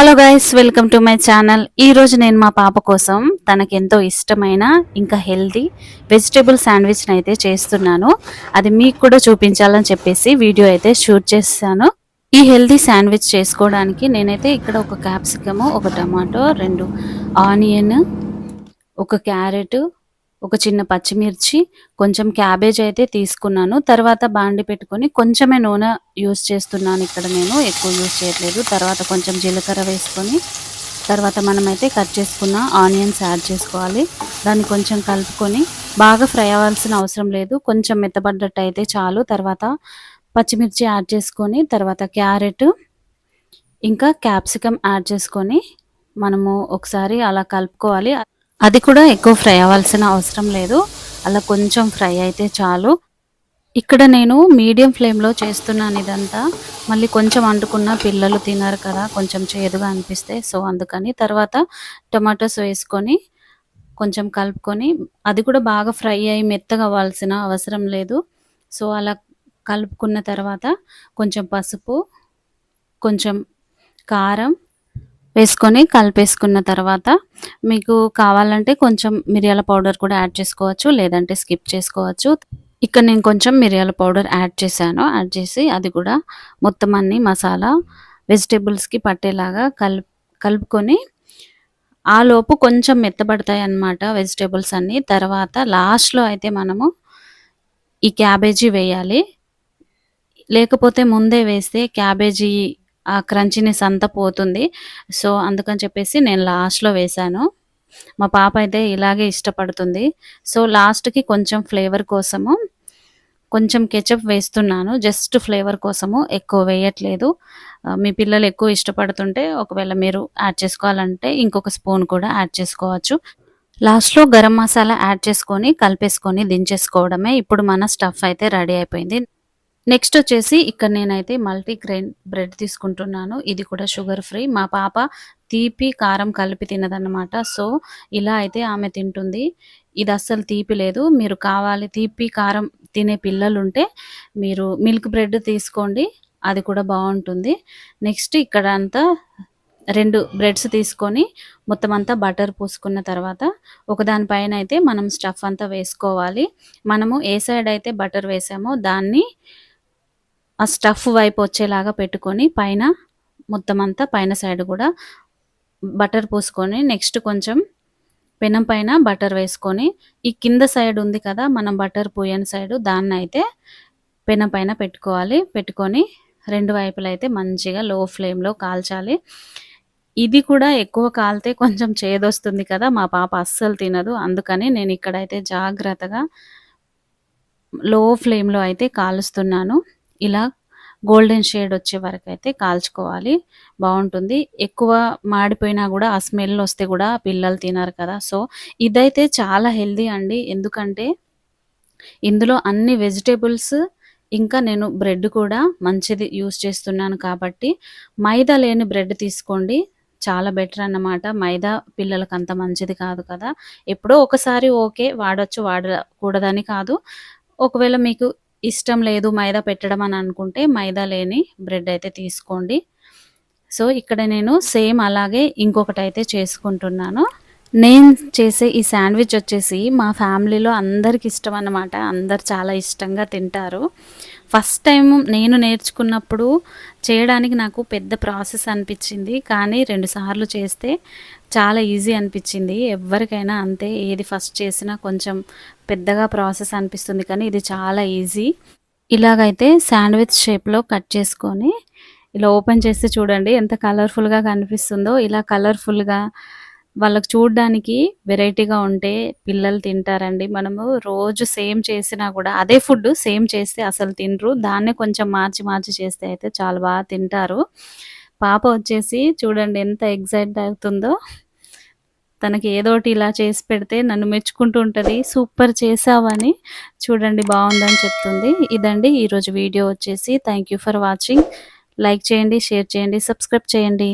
Hello guys welcome to my channel ఈ రోజు నేను మా పాప కోసం తనకు ఎంతో ఇష్టమైన ఇంకా హెల్దీ వెజిటేబుల్ శాండ్విచ్ని అయితే చేస్తున్నాను. అది మీకు కూడా చూపించాలని చెప్పేసి వీడియో అయితే షూట్ చేస్తాను. ఈ హెల్దీ శాండ్విచ్ చేసుకోవడానికి నేనైతే ఇక్కడ ఒక క్యాప్సికము ఒక టమాటో రెండు ఆనియన్ ఒక క్యారెట్ ఒక చిన్న పచ్చిమిర్చి కొంచెం క్యాబేజ్ అయితే తీసుకున్నాను. తర్వాత బాండి పెట్టుకొని కొంచెమే నూనె యూస్ చేస్తున్నాను ఇక్కడ నేను. ఎక్కువ యూస్ చేయట్లేదు. తర్వాత కొంచెం జీలకర్ర వేసుకొని తర్వాత మనమైతే కట్ చేసుకున్న ఆనియన్స్ యాడ్ చేసుకోవాలి. దాన్ని కొంచెం కలుపుకొని బాగా ఫ్రై అవ్వాల్సిన అవసరం లేదు. కొంచెం మెత్తబడ్డట్టు అయితే చాలు. తర్వాత పచ్చిమిర్చి యాడ్ చేసుకొని తర్వాత క్యారెట్ ఇంకా క్యాప్సికమ్ యాడ్ చేసుకొని మనము ఒకసారి అలా కలుపుకోవాలి. అది కూడా ఎక్కువ ఫ్రై అవ్వాల్సిన అవసరం లేదు. అలా కొంచెం ఫ్రై అయితే చాలు. ఇక్కడ నేను మీడియం ఫ్లేమ్లో చేస్తున్నాను ఇదంతా. మళ్ళీ కొంచెం అంటుకున్న పిల్లలు తినరు కదా కొంచెం చేదుగా అనిపిస్తే సో అందుకని తర్వాత టొమాటోస్ వేసుకొని కొంచెం కలుపుకొని అది కూడా బాగా ఫ్రై అయ్యి మెత్తగా అవ్వాల్సిన అవసరం లేదు. సో అలా కలుపుకున్న తర్వాత కొంచెం పసుపు కొంచెం కారం వేసుకొని కలిపేసుకున్న తర్వాత మీకు కావాలంటే కొంచెం మిరియాల పౌడర్ కూడా యాడ్ చేసుకోవచ్చు లేదంటే స్కిప్ చేసుకోవచ్చు. ఇక్కడ నేను కొంచెం మిరియాల పౌడర్ యాడ్ చేశాను. యాడ్ చేసి అది కూడా మొత్తం అన్ని మసాలా వెజిటేబుల్స్కి పట్టేలాగా కలుపు కలుపుకొని ఆ లోపు కొంచెం మెత్తబడతాయి అన్నమాట వెజిటేబుల్స్ అన్నీ. తర్వాత లాస్ట్లో అయితే మనము ఈ క్యాబేజీ వేయాలి. లేకపోతే ముందే వేస్తే క్యాబేజీ ఆ క్రంచినెస్ అంతా పోతుంది. సో అందుకని చెప్పేసి నేను లాస్ట్లో వేశాను. మా పాప అయితే ఇలాగే ఇష్టపడుతుంది. సో లాస్ట్కి కొంచెం ఫ్లేవర్ కోసము కొంచెం కెచప్ వేస్తున్నాను. జస్ట్ ఫ్లేవర్ కోసము ఎక్కువ వేయట్లేదు. మీ పిల్లలు ఎక్కువ ఇష్టపడుతుంటే ఒకవేళ మీరు యాడ్ చేసుకోవాలంటే ఇంకొక స్పూన్ కూడా యాడ్ చేసుకోవచ్చు. లాస్ట్లో గరం మసాలా యాడ్ చేసుకొని కలిపేసుకొని దించేసుకోవడమే. ఇప్పుడు మన స్టఫ్ అయితే రెడీ అయిపోయింది. నెక్స్ట్ వచ్చేసి ఇక్కడ నేనైతే మల్టీగ్రెయిన్ బ్రెడ్ తీసుకుంటున్నాను. ఇది కూడా షుగర్ ఫ్రీ. మా పాప తీపి కారం కలిపి తినదన్నమాట సో ఇలా అయితే ఆమె తింటుంది. ఇది అస్సలు తీపి లేదు. మీరు కావాలి తీపి కారం తినే పిల్లలు ఉంటే మీరు మిల్క్ బ్రెడ్ తీసుకోండి. అది కూడా బాగుంటుంది. నెక్స్ట్ ఇక్కడ అంతా రెండు బ్రెడ్స్ తీసుకొని మొత్తం అంతా బటర్ పూసుకున్న తర్వాత ఒకదానిపైన అయితే మనం స్టఫ్ అంతా వేసుకోవాలి. మనము ఏ సైడ్ అయితే బటర్ వేసామో దాన్ని ఆ స్టఫ్ వైపు వచ్చేలాగా పెట్టుకొని పైన మొత్తం అంతా పైన సైడ్ కూడా బటర్ పోసుకొని నెక్స్ట్ కొంచెం పెనం పైన బటర్ వేసుకొని ఈ కింద సైడ్ ఉంది కదా మనం బటర్ పోయని సైడ్ దాన్ని అయితే పెనం పైన పెట్టుకోవాలి. పెట్టుకొని రెండు వైపులు అయితే మంచిగా లో ఫ్లేమ్లో కాల్చాలి. ఇది కూడా ఎక్కువ కాలితే కొంచెం చేదొస్తుంది కదా మా పాప అస్సలు తినదు. అందుకని నేను ఇక్కడైతే జాగ్రత్తగా లో ఫ్లేమ్లో అయితే కాలుస్తున్నాను. ఇలా గోల్డెన్ షేడ్ వచ్చే వరకు అయితే కాల్చుకోవాలి. బాగుంటుంది. ఎక్కువ మాడిపోయినా కూడా ఆ స్మెల్ వస్తే కూడా పిల్లలు తినరు కదా. సో ఇదైతే చాలా హెల్దీ అండి. ఎందుకంటే ఇందులో అన్ని వెజిటేబుల్స్ ఇంకా నేను బ్రెడ్ కూడా మంచిది యూస్ చేస్తున్నాను కాబట్టి మైదా లేని బ్రెడ్ తీసుకోండి. చాలా బెటర్ అన్నమాట. మైదా పిల్లలకు అంత మంచిది కాదు కదా. ఎప్పుడో ఒకసారి ఓకే వాడచ్చు వాడకూడదని కాదు. ఒకవేళ మీకు ఇష్టం లేదు మైదా పెట్టడం అని అనుకుంటే మైదా లేని బ్రెడ్ అయితే తీసుకోండి. సో ఇక్కడ నేను సేమ్ అలాగే ఇంకొకటి అయితే చేసుకుంటున్నాను. నేను చేసే ఈ శాండ్విచ్ వచ్చేసి మా ఫ్యామిలీలో అందరికి ఇష్టం అన్నమాట. అందరు చాలా ఇష్టంగా తింటారు. ఫస్ట్ టైం నేను నేర్చుకున్నప్పుడు చేయడానికి నాకు పెద్ద ప్రాసెస్ అనిపించింది. కానీ రెండుసార్లు చేస్తే చాలా ఈజీ అనిపించింది. ఎవరికైనా అంతే ఏది ఫస్ట్ చేసినా కొంచెం పెద్దగా ప్రాసెస్ అనిపిస్తుంది. కానీ ఇది చాలా ఈజీ. ఇలాగైతే శాండ్విచ్ షేప్లో కట్ చేసుకొని ఇలా ఓపెన్ చేస్తే చూడండి ఎంత కలర్ఫుల్గా కనిపిస్తుందో. ఇలా కలర్ఫుల్గా వాళ్ళకి చూడడానికి వెరైటీగా ఉంటే పిల్లలు తింటారండి. మనము రోజు సేమ్ చేసినా కూడా అదే ఫుడ్ సేమ్ చేస్తే అసలు తినరు. దాన్నే కొంచెం మార్చి మార్చి చేస్తే అయితే చాలా బాగా తింటారు. పాప వచ్చేసి చూడండి ఎంత ఎగ్జైట్ అవుతుందో. తనకి ఏదోటి ఇలా చేసి పెడితే నన్ను మెచ్చుకుంటూ ఉంటుంది. సూపర్ చేసావని చూడండి బాగుందని చెప్తుంది. ఇదండి ఈరోజు వీడియో వచ్చేసి. థ్యాంక్ ఫర్ వాచింగ్ లైక్ చేయండి షేర్ చేయండి సబ్స్క్రైబ్ చేయండి.